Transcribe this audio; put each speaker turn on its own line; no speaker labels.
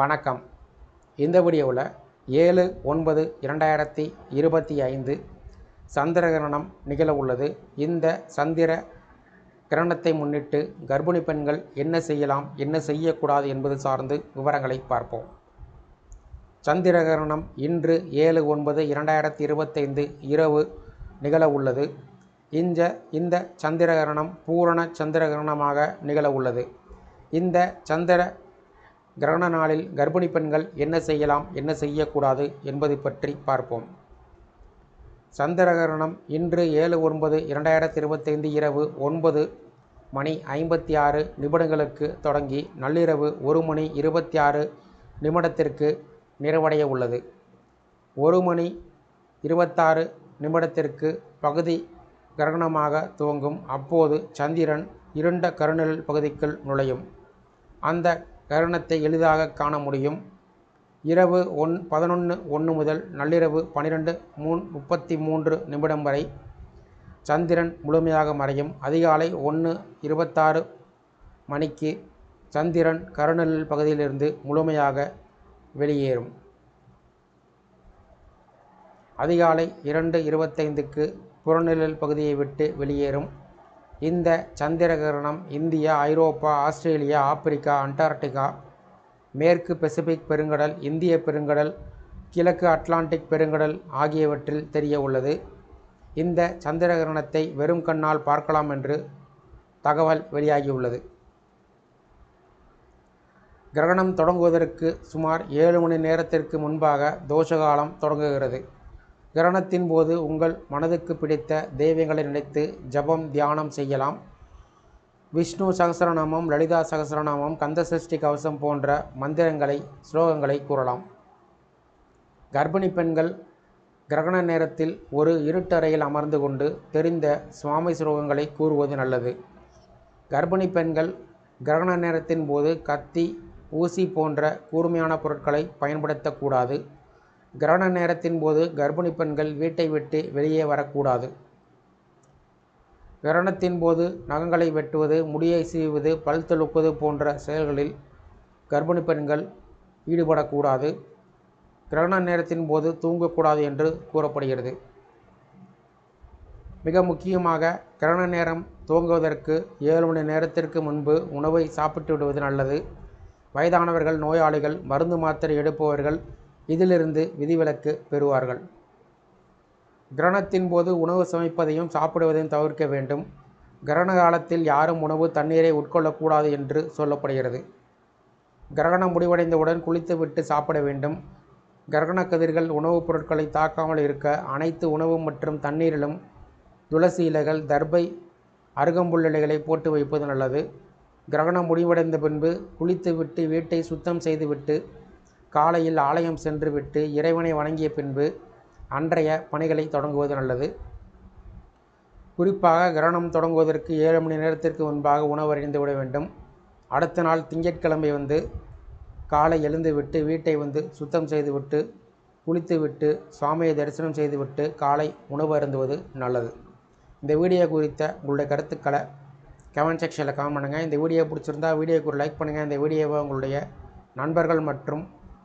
வணக்கம். இந்த வீடியோவில் ஏழு ஒன்பது இரண்டாயிரத்தி இருபத்தி ஐந்து சந்திர கிரகணம் நிகழ உள்ளது. இந்த சந்திர கிரகணத்தை முன்னிட்டு கர்ப்பிணி பெண்கள் என்ன செய்யலாம் என்ன செய்யக்கூடாது என்பது சார்ந்து விவரங்களை பார்ப்போம். சந்திர கிரகணம் இன்று ஏழு ஒன்பது இரண்டாயிரத்தி இருபத்தைந்து இரவு நிகழ உள்ளது. இந்த இந்த சந்திர கிரகணம் பூரண சந்திர கிரகணமாக நிகழ உள்ளது. இந்த சந்திர கிரகண நாளில் கர்ப்பிணி பெண்கள் என்ன செய்யலாம் என்ன செய்யக்கூடாது என்பது பற்றி பார்ப்போம். சந்திர கிரகணம் இன்று ஏழு ஒன்பது இரண்டாயிரத்தி இருபத்தைந்து இரவு ஒன்பது மணி ஐம்பத்தி ஆறு நிமிடங்களுக்கு தொடங்கி நள்ளிரவு ஒரு மணி இருபத்தி ஆறு நிமிடத்திற்கு நிறைவடைய உள்ளது. ஒரு மணி இருபத்தாறு நிமிடத்திற்கு பகுதி கிரகணமாக துவங்கும். அப்போது சந்திரன் இருண்ட கருநிழல் பகுதிக்குள் நுழையும். அந்த கரணத்தை எளிதாக காண முடியும். இரவு ஒன் பதினொன்று ஒன்று முதல் நள்ளிரவு பன்னிரெண்டு மூணு முப்பத்தி மூன்று நிமிடம் வரை சந்திரன் முழுமையாக மறையும். அதிகாலை ஒன்று இருபத்தாறு மணிக்கு சந்திரன் கருணல் பகுதியிலிருந்து முழுமையாக வெளியேறும். அதிகாலை இரண்டு இருபத்தைந்துக்கு புறநிழல் பகுதியை விட்டு வெளியேறும். இந்த சந்திர கிரகணம் இந்தியா ஐரோப்பா ஆஸ்திரேலியா ஆப்பிரிக்கா அண்டார்டிகா மேற்கு பசிபிக் பெருங்கடல் இந்திய பெருங்கடல் கிழக்கு அட்லாண்டிக் பெருங்கடல் ஆகியவற்றில் தெரிய உள்ளது. இந்த சந்திர கிரகணத்தை வெறும் கண்ணால் பார்க்கலாம் என்று தகவல் வெளியாகியுள்ளது. கிரகணம் தொடங்குவதற்கு சுமார் ஏழு மணி நேரத்திற்கு முன்பாக தோஷகாலம் தொடங்குகிறது. கிரகணத்தின் போது உங்கள் மனதுக்கு பிடித்த தெய்வங்களை நினைத்து ஜபம் தியானம் செய்யலாம். விஷ்ணு சகசரநாமம் லலிதா சகசரநாமம் கந்தசஷ்டி கவசம் போன்ற மந்திரங்களை ஸ்லோகங்களை கூறலாம். கர்ப்பிணி பெண்கள் கிரகண நேரத்தில் ஒரு இருட்டறையில் அமர்ந்து கொண்டு தெரிந்த சுவாமி ஸ்லோகங்களை கூறுவது நல்லது. கர்ப்பிணி பெண்கள் கிரகண நேரத்தின் போது கத்தி ஊசி போன்ற கூர்மையான பொருட்களை பயன்படுத்தக்கூடாது. கிரகண நேரத்தின் போது கர்ப்பிணி பெண்கள் வீட்டை விட்டு வெளியே வரக்கூடாது. கிரகணத்தின் போது நகங்களை வெட்டுவது முடியை சீவுவது பல் துளுக்குவது போன்ற செயல்களில் கர்ப்பிணி பெண்கள் ஈடுபடக்கூடாது. கிரகண நேரத்தின் போது தூங்கக்கூடாது என்று கூறப்படுகிறது. மிக முக்கியமாக கிரகண நேரம் துவங்குவதற்கு ஏழு மணி நேரத்திற்கு முன்பு உணவை சாப்பிட்டு விடுவது நல்லது. வயதானவர்கள் நோயாளிகள் மருந்து மாத்திரை எடுப்பவர்கள் இதிலிருந்து விதிவிலக்கு பெறுவார்கள். கிரகணத்தின் போது உணவு சமைப்பதையும் சாப்பிடுவதையும் தவிர்க்க வேண்டும். கிரகண காலத்தில் யாரும் உணவு தண்ணீரை உட்கொள்ளக்கூடாது என்று சொல்லப்படுகிறது. கிரகணம் முடிவடைந்தவுடன் குளித்துவிட்டு சாப்பிட வேண்டும். கிரகண கதிர்கள் உணவுப் பொருட்களை தாக்காமல் இருக்க அனைத்து உணவு மற்றும் தண்ணீரிலும் துளசி இலைகள் தர்பை அருகம்புல் இலைகளை போட்டு வைப்பது நல்லது. கிரகணம் முடிவடைந்த பின்பு குளித்துவிட்டு வீட்டை சுத்தம் செய்துவிட்டு காலையில் ஆலயம் சென்றுவிட்டு இறைவனை வணங்கிய பின்பு அன்றைய பணிகளை தொடங்குவது நல்லது. குறிப்பாக கிரகணம் தொடங்குவதற்கு ஏழு மணி நேரத்திற்கு முன்பாக உணவு அறிந்து விட வேண்டும். அடுத்த நாள் திங்கட்கிழமை வந்து காலை எழுந்துவிட்டு வீட்டை வந்து சுத்தம் செய்துவிட்டு குளித்துவிட்டு சுவாமியை தரிசனம் செய்துவிட்டு காலை உணவு அருந்துவது நல்லது. இந்த வீடியோ குறித்த உங்களுடைய கருத்துக்களை கமெண்ட் செக்ஷனில் கமெண்ட் பண்ணுங்கள் இந்த வீடியோ பிடிச்சிருந்தா வீடியோக்கு ஒரு லைக் பண்ணுங்கள் இந்த வீடியோவை உங்களுடைய நண்பர்கள் மற்றும்